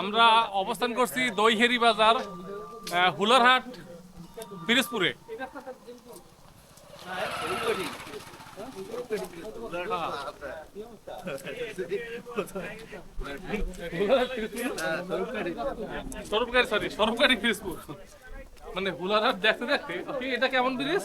আমরা অবস্থান করছি দইহেরি বাজার হুলারহাট, পিরোজপুরে। সরবকারি সরি সরবকারি পিরোজপুর। মানে হুলারহাট দেখতে দেখতে এটা কেমন ব্রিজ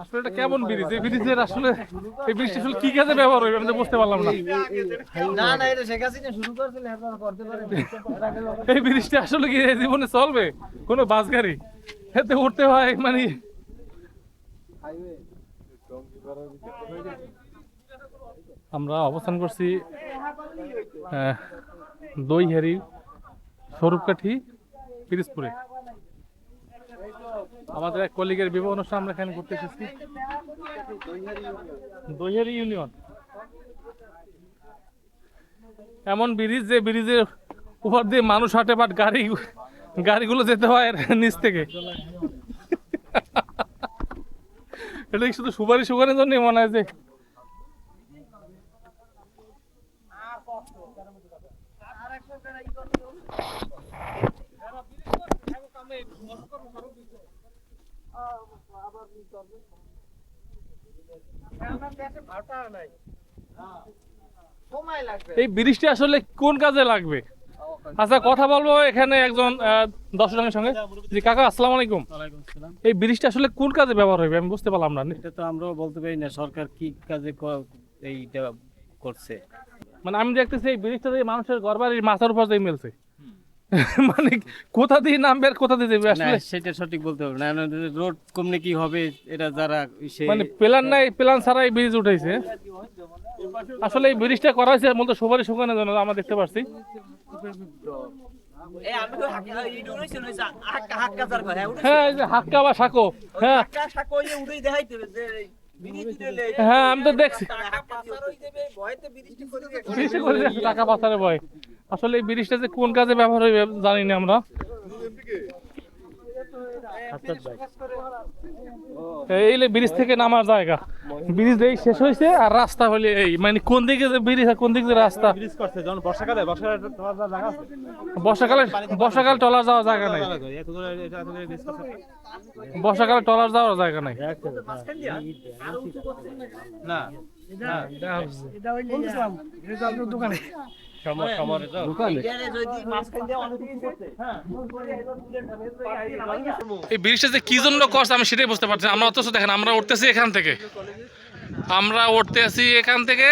আসলে এটা কেমন ব্রিজ? এই ব্রিজের আসলে এই ব্রিজটা আসলে কি কাজে ব্যবহার হবে? আমি বুঝতে পারলাম না। না না এটা শেখ হাসিনা শুরু করছিল এখন করতে পারে এই ব্রিজটা আসলে কি জীবনে চলবে? কোনো বাস গাড়ি? এতে উঠতে হয় মানে আমরা অবস্থান করছি আহ, দইহারি স্বরূপকাঠি পিরিজপুরে। আমাদের এক কলিগের বিবাহ অনুষ্ঠান আমরা এখানে ঘুরতে এসেছি। দইহারি ইউনিয়ন। এমন ব্রিজ যে ব্রিজের উপর দিয়ে মানুষ হাঁটে বাট গাড়ি, গাড়িগুলো যেতে হয় নিচ থেকে। এটা শুধু সুপারি সুগারের জন্য মনে হয় যে? এই ব্রিজটা আসলে কোন কাজে লাগবে? আচ্ছা কথা বলব এখানে একজন দর্শকের সঙ্গে। জি কাকা আসসালামু আলাইকুম। এই ব্রিজটা আসলে কোন কাজে ব্যবহার হবে? আমি বুঝতে পারলাম না। এটা তো আমরাও বলতে পারি না সরকার কি কাজে এইটা করছে। মানে আমি দেখতেছি এই ব্রিজটা মানুষের ঘর বাড়ির মাথার উপর দিয়ে মিলছে। মানে কোথা দিয়ে নামবে আর কোথা দিয়ে না আসলে? সেটা সঠিক বলতে পারব না রোড কমনে কি হবে এটা যারা মানে প্ল্যান নাই প্ল্যান ছাড়া এই ব্রিজ উঠাইছে। আসলে এই ব্রিজটা করা হয়েছে মূলত সুপারি শুকানোর জন্য আমরা দেখতে পাচ্ছি হ্যাঁ হ্যাঁ এই যে হাক্কা বা সাকো হ্যাঁ। হাক্কা শাক দেখাইতে হ্যাঁ আমি তো দেখছি। টাকা পাচারে ভয়। আসলে এই ব্রিজটা যে কোন কাজে ব্যবহার হবে জানি না আমরা। এই ব্রিজ থেকে নামার জায়গা। ব্রিজ এই শেষ হয়েছে আর রাস্তা হলে এই মানে কোন দিকে যে ব্রিজ আর কোন দিকে যে রাস্তা? ব্রিজ করছে যখন বর্ষাকালে বর্ষাকালে জায়গা আছে। বর্ষাকালে বর্ষাকাল টলার যাওয়ার জায়গা নাই। বর্ষাকালে টলার যাওয়ার জায়গা নাই। না না। এটা কিছু করতে এই ব্রিজটা যে কি জন্য করছে আমি সেটাই বুঝতে পারছি আমরা অথচ দেখেন আমরা উঠতেছি এখান থেকে। আমরা উঠতে আছি এখান থেকে।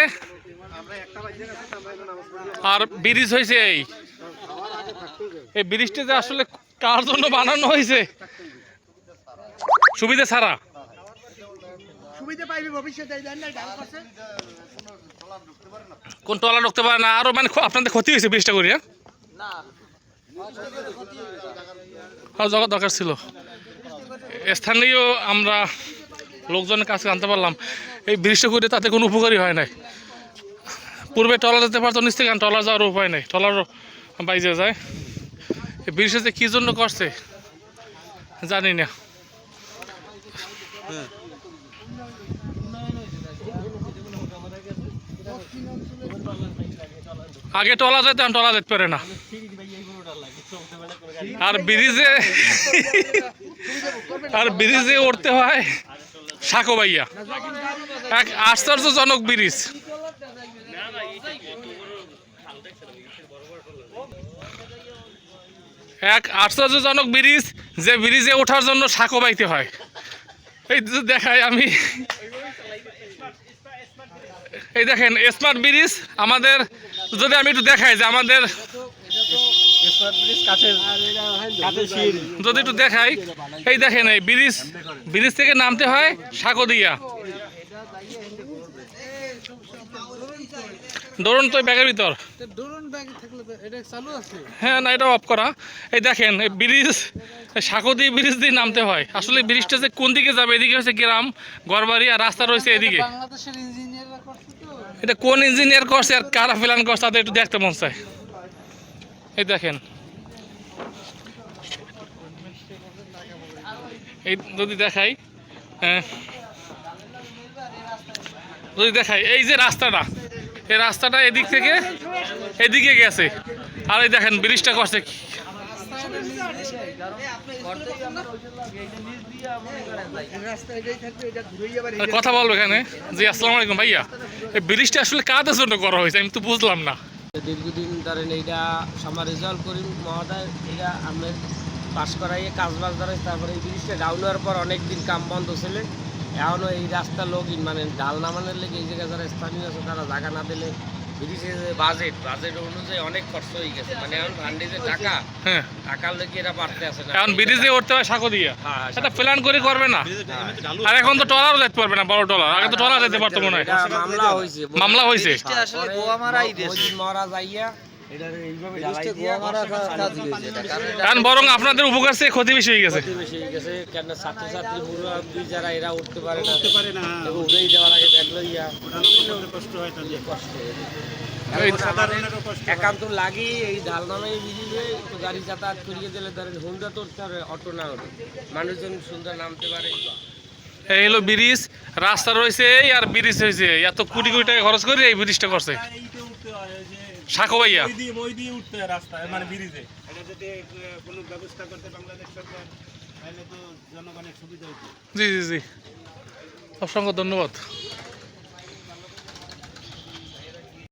আর ব্রিজ হয়েছে এই। এই ব্রিজটা যে আসলে কার জন্য বানানো হয়েছে? সুবিধা ছাড়া। সুবিধা পাইবে ভবিষ্যতে কোন টলা ঢুকতে পারে না? আরও মানে আপনাদের ক্ষতি হয়েছে ব্রিজটা করে হ্যাঁ? জগৎ দরকার ছিল। স্থানীয় আমরা লোকজনের কাছে আনতে পারলাম, এই বৃষ্টি করে তাতে কোনো উপকারী হয় নাই। পূর্বে টলার যেতে পারতো, নিচ থেকে টলার যাওয়ার উপায় নেই। টলারও বাইজে যায়। এই যে কী জন্য করছে, জানি না। আগে টলা যেত, এখন টলা যেতে পারে না। আর ব্রিজে আর ব্রিজে উঠতে হয়, সাঁকো বাইয়া এক আশ্চর্যজনক ব্রিজ এক আশ্চর্যজনক ব্রিজ যে ব্রিজে ওঠার জন্য সাঁকো বাইতে হয়। এই দেখাই আমি। এই দেখেন স্মার্ট ব্রিজ আমাদের যদি আমি একটু দেখাই যে আমাদের যদি একটু দেখাই, এই দেখেন এই ব্রিজ ব্রিজ থেকে নামতে হয় সাগদিয়া। ধরুন তো ব্যাগের ভিতর। হ্যাঁ না, এটা অফ করা। এই দেখেন, এই ব্রিজ সাগদি ব্রিজ দিয়ে নামতে হয়। আসলে ব্রিজটা যে কোন দিকে যাবে, এদিকে হচ্ছে গ্রাম ঘরবাড়ি আর রাস্তা রয়েছে এদিকে। এটা কোন ইঞ্জিনিয়ার করছে আর কারা প্ল্যান করছে, তাদের একটু দেখতে মন চায়। এই দেখেন। এই যদি দেখাই হ্যাঁ। যদি দেখাই, এই যে রাস্তাটা, এই রাস্তাটা এদিক থেকে এদিকে গেছে। আর এই দেখেন, ব্রিজটা করছে কথা বলব এখানে? জি আসসালামু আলাইকুম ভাইয়া। এই ব্রিজটা আসলে কাদের জন্য করা হয়েছে? আমি তো বুঝলাম না। দীর্ঘদিন ধরেন এইটা সামার রেজাল্ট করি মহোদয় এটা আমরা পাস করাইয়ে কাজ বাজ ধরে তারপরে এই ব্রিজটা ডাউন হওয়ার পর অনেক দিন কাম বন্ধ ছিল। এখনও এই রাস্তা লোক মানে ডাল নামানোর লেগে এই জায়গায় যারা স্থানীয় আছে তারা জায়গা না দিলে ব্রিজের যে বাজেট বাজেট অনুযায়ী অনেক খরচ হয়ে গেছে। মানে এখন টাকা হ্যাঁ। টাকার লেগে এরা পারতে আসে না। এখন ব্রিজে উঠতে হয় সাঁকো দিয়ে। সেটা প্ল্যান করে করবে না। আর এখন তো টলারও যেতে পারবে না বড় টলার। আগে তো টলার যেতে পারতো মনে হয়। মামলা হয়েছে। মামলা হয়েছে। আসলে গোয়া মারাই দেশ ওই যাইয়া এটা এইভাবে ঢালাই দিয়া কারণ বরং আপনাদের উপকার চেয়ে ক্ষতি বেশি হয়ে গেছে। বেশি হয়ে গেছে কেন ছাত্রছাত্রী মুরব্বী যারা এরা উঠতে পারে না। উঠতে পারে না। উঠেই দেওয়ার আগে ব্যাগ লইয়া কষ্ট হয় এই একান্ত লাগি এই ঢাল বিজিলে গাড়ি যাতায়াত করিয়ে দিলে ধরেন হুন্ডা তো অটো না হবে। মানুষজন সুন্দর নামতে পারে। এই হলো ব্রিজ রাস্তা রয়েছে এই আর ব্রিজ হয়েছে। এত কোটি কোটি টাকা খরচ করে এই ব্রিজটা করছে। সাঁকো ভাইয়া। ওই দিয়ে উঠতে রাস্তা মানে ব্রিজে। এটা যদি কোনো ব্যবস্থা করতে বাংলাদেশ সরকার তাহলে তো জনগণের সুবিধা হতো জি জি জি। অসংখ্য ধন্যবাদ।